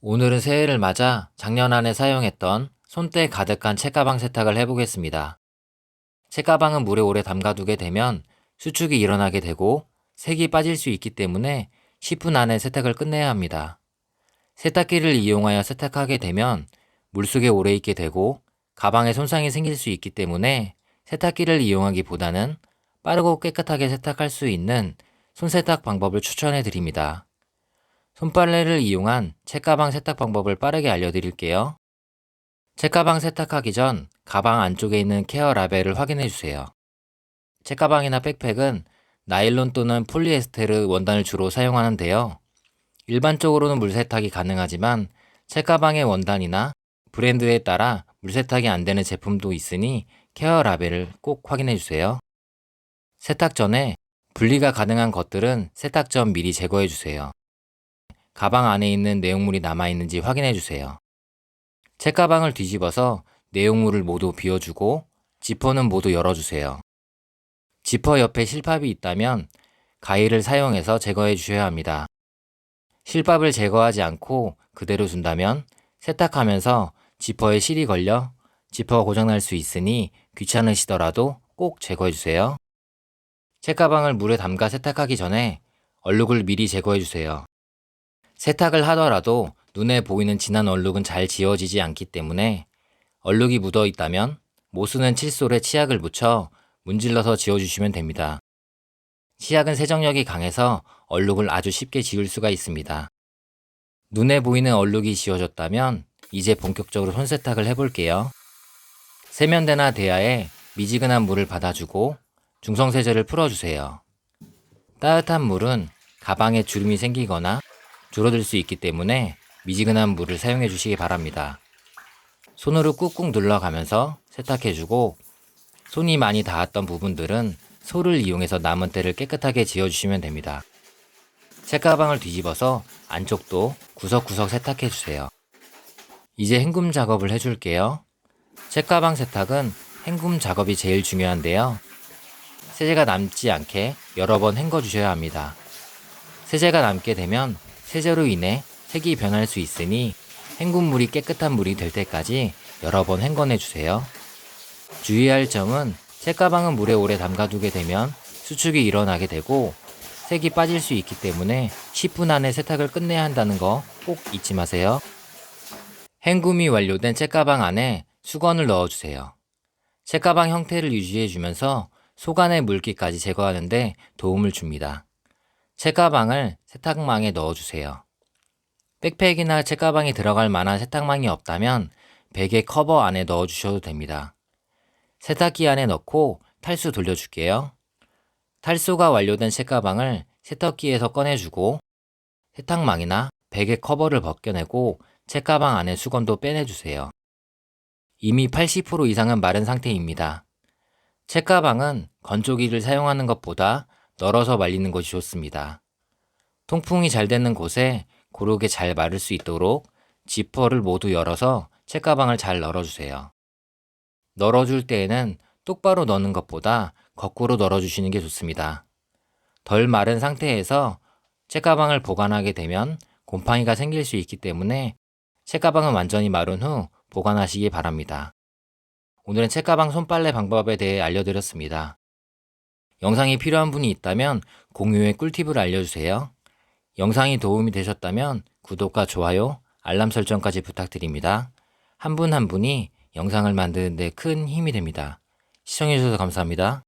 오늘은 새해를 맞아 작년 안에 사용했던 손때 가득한 책가방 세탁을 해보겠습니다. 책가방은 물에 오래 담가두게 되면 수축이 일어나게 되고 색이 빠질 수 있기 때문에 10분 안에 세탁을 끝내야 합니다. 세탁기를 이용하여 세탁하게 되면 물속에 오래 있게 되고 가방에 손상이 생길 수 있기 때문에 세탁기를 이용하기보다는 빠르고 깨끗하게 세탁할 수 있는 손세탁 방법을 추천해 드립니다. 손빨래를 이용한 책가방 세탁 방법을 빠르게 알려드릴게요. 책가방 세탁하기 전 가방 안쪽에 있는 케어 라벨을 확인해 주세요. 책가방이나 백팩은 나일론 또는 폴리에스테르 원단을 주로 사용하는데요. 일반적으로는 물세탁이 가능하지만 책가방의 원단이나 브랜드에 따라 물세탁이 안 되는 제품도 있으니 케어 라벨을 꼭 확인해 주세요. 세탁 전에 분리가 가능한 것들은 세탁 전 미리 제거해 주세요. 가방 안에 있는 내용물이 남아있는지 확인해 주세요. 책가방을 뒤집어서 내용물을 모두 비워주고 지퍼는 모두 열어주세요. 지퍼 옆에 실밥이 있다면 가위를 사용해서 제거해 주셔야 합니다. 실밥을 제거하지 않고 그대로 둔다면 세탁하면서 지퍼에 실이 걸려 지퍼가 고장날 수 있으니 귀찮으시더라도 꼭 제거해 주세요. 책가방을 물에 담가 세탁하기 전에 얼룩을 미리 제거해 주세요. 세탁을 하더라도 눈에 보이는 진한 얼룩은 잘 지워지지 않기 때문에 얼룩이 묻어 있다면 모쓰는 칫솔에 치약을 묻혀 문질러서 지워주시면 됩니다. 치약은 세정력이 강해서 얼룩을 아주 쉽게 지울 수가 있습니다. 눈에 보이는 얼룩이 지워졌다면 이제 본격적으로 손세탁을 해볼게요. 세면대나 대야에 미지근한 물을 받아주고 중성세제를 풀어주세요. 따뜻한 물은 가방에 주름이 생기거나 줄어들 수 있기 때문에 미지근한 물을 사용해 주시기 바랍니다. 손으로 꾹꾹 눌러가면서 세탁해주고 손이 많이 닿았던 부분들은 소를 이용해서 남은 때를 깨끗하게 지워주시면 됩니다. 책가방을 뒤집어서 안쪽도 구석구석 세탁해주세요. 이제 헹굼 작업을 해줄게요. 책가방 세탁은 헹굼 작업이 제일 중요한데요. 세제가 남지 않게 여러 번 헹궈 주셔야 합니다. 세제가 남게 되면 세제로 인해 색이 변할 수 있으니 헹군 물이 깨끗한 물이 될 때까지 여러 번 헹궈내 주세요. 주의할 점은 책가방은 물에 오래 담가두게 되면 수축이 일어나게 되고 색이 빠질 수 있기 때문에 10분 안에 세탁을 끝내야 한다는 거 꼭 잊지 마세요. 헹굼이 완료된 책가방 안에 수건을 넣어주세요. 책가방 형태를 유지해주면서 속안의 물기까지 제거하는데 도움을 줍니다. 책가방을 세탁망에 넣어주세요. 백팩이나 책가방이 들어갈 만한 세탁망이 없다면 베개 커버 안에 넣어주셔도 됩니다. 세탁기 안에 넣고 탈수 돌려줄게요. 탈수가 완료된 책가방을 세탁기에서 꺼내주고 세탁망이나 베개 커버를 벗겨내고 책가방 안에 수건도 빼내주세요. 이미 80% 이상은 마른 상태입니다. 책가방은 건조기를 사용하는 것보다 널어서 말리는 것이 좋습니다. 통풍이 잘 되는 곳에 고르게 잘 마를 수 있도록 지퍼를 모두 열어서 책가방을 잘 널어주세요. 널어줄 때에는 똑바로 넣는 것보다 거꾸로 널어주시는 게 좋습니다. 덜 마른 상태에서 책가방을 보관하게 되면 곰팡이가 생길 수 있기 때문에 책가방은 완전히 마른 후 보관하시기 바랍니다. 오늘은 책가방 손빨래 방법에 대해 알려드렸습니다. 영상이 필요한 분이 있다면 공유의 꿀팁을 알려주세요. 영상이 도움이 되셨다면 구독과 좋아요, 알람 설정까지 부탁드립니다. 한 분한 분이 영상을 만드는 데 큰 힘이 됩니다. 시청해주셔서 감사합니다.